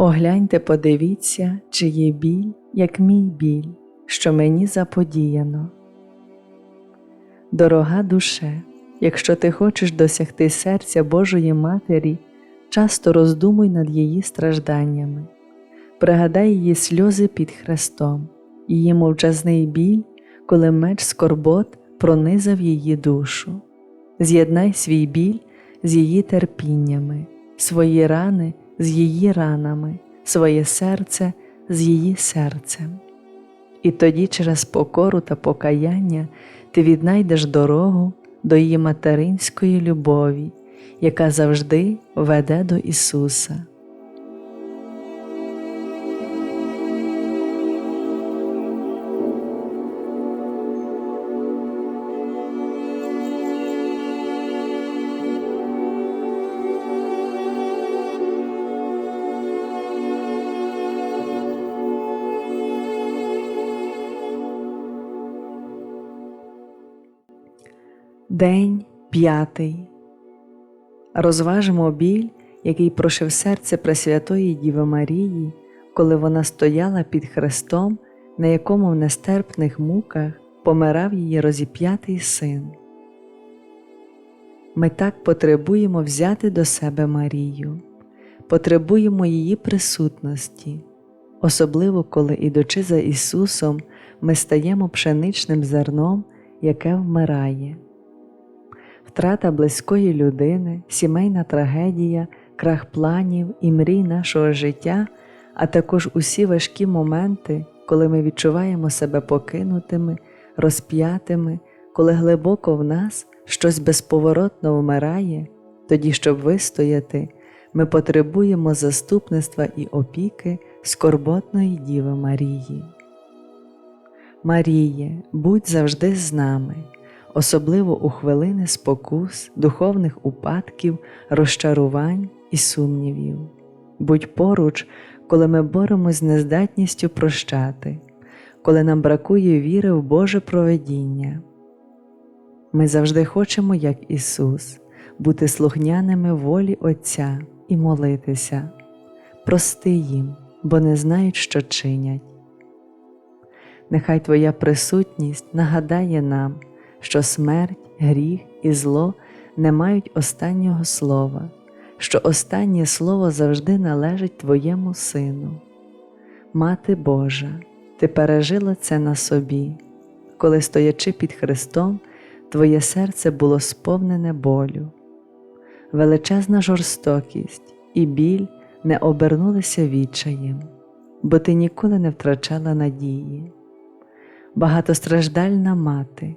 Огляньте, подивіться, чи є біль, як мій біль, що мені заподіяно. Дорога душе, якщо ти хочеш досягти серця Божої Матері, часто роздумуй над її стражданнями, пригадай її сльози під хрестом, її мовчазний біль, коли меч скорбот пронизав її душу. З'єднай свій біль з її терпіннями, свої рани з її ранами, своє серце з її серцем. І тоді через покору та покаяння ти віднайдеш дорогу до її материнської любові, яка завжди веде до Ісуса. День п'ятий. Розважимо біль, який прошив серце Пресвятої Діви Марії, коли вона стояла під хрестом, на якому в нестерпних муках помирав її розіп'ятий син. Ми так потребуємо взяти до себе Марію, потребуємо її присутності, особливо коли, ідучи за Ісусом, ми стаємо пшеничним зерном, яке вмирає втрата близької людини, сімейна трагедія, крах планів і мрій нашого життя, а також усі важкі моменти, коли ми відчуваємо себе покинутими, розп'ятими, коли глибоко в нас щось безповоротно вмирає, тоді, щоб вистояти, ми потребуємо заступництва і опіки скорботної Діви Марії. Маріє, будь завжди з нами особливо у хвилини спокус, духовних упадків, розчарувань і сумнівів. Будь поруч, коли ми боремось з нездатністю прощати, коли нам бракує віри в Боже проведіння. Ми завжди хочемо, як Ісус, бути слухняними волі Отця і молитися, прости їм, бо не знають, що чинять. Нехай Твоя присутність нагадає нам що смерть, гріх і зло не мають останнього слова, що останнє слово завжди належить Твоєму Сину. Мати Божа, Ти пережила це на собі, коли, стоячи під Христом, Твоє серце було сповнене болю. Величезна жорстокість і біль не обернулися відчаєм, бо ти ніколи не втрачала надії. Багатостраждальна мати,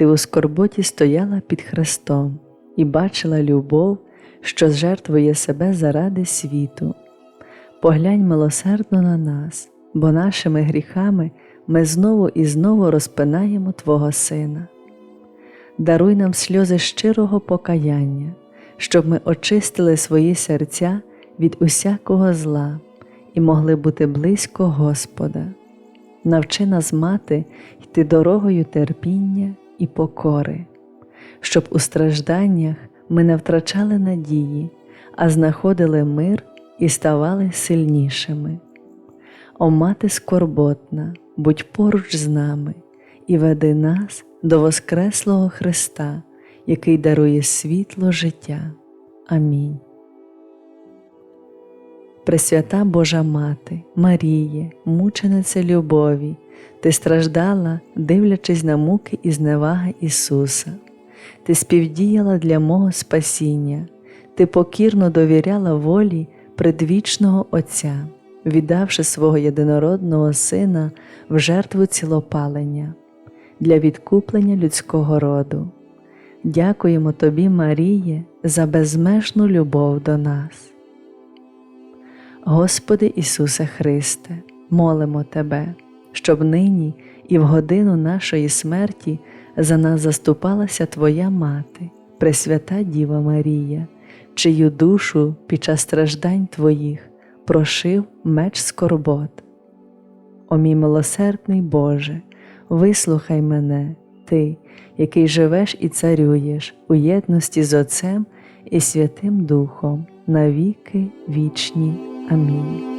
ти у скорботі стояла під Христом і бачила любов, що жертвує себе заради світу. Поглянь милосердно на нас, бо нашими гріхами ми знову і знову розпинаємо Твого Сина. Даруй нам сльози щирого покаяння, щоб ми очистили свої серця від усякого зла і могли бути близько Господа. Навчи нас мати йти дорогою терпіння і покори, щоб у стражданнях ми не втрачали надії, а знаходили мир і ставали сильнішими. О мати скорботна, будь поруч з нами і веди нас до Воскреслого Христа, який дарує світло життя. Амінь. Пресвята Божа Мати, Маріє, мучениця любові, ти страждала, дивлячись на муки і зневаги Ісуса, ти співдіяла для мого спасіння, ти покірно довіряла волі предвічного Отця, віддавши свого єдинородного Сина в жертву цілопалення для відкуплення людського роду. Дякуємо Тобі, Маріє, за безмежну любов до нас. Господи Ісусе Христе, молимо Тебе, щоб нині і в годину нашої смерті за нас заступалася Твоя Мати, Пресвята Діва Марія, чию душу під час страждань Твоїх прошив меч скорбот. О мій милосердний Боже, вислухай мене, Ти, який живеш і царюєш у єдності з Отцем і Святим Духом, навіки вічні. Амінь.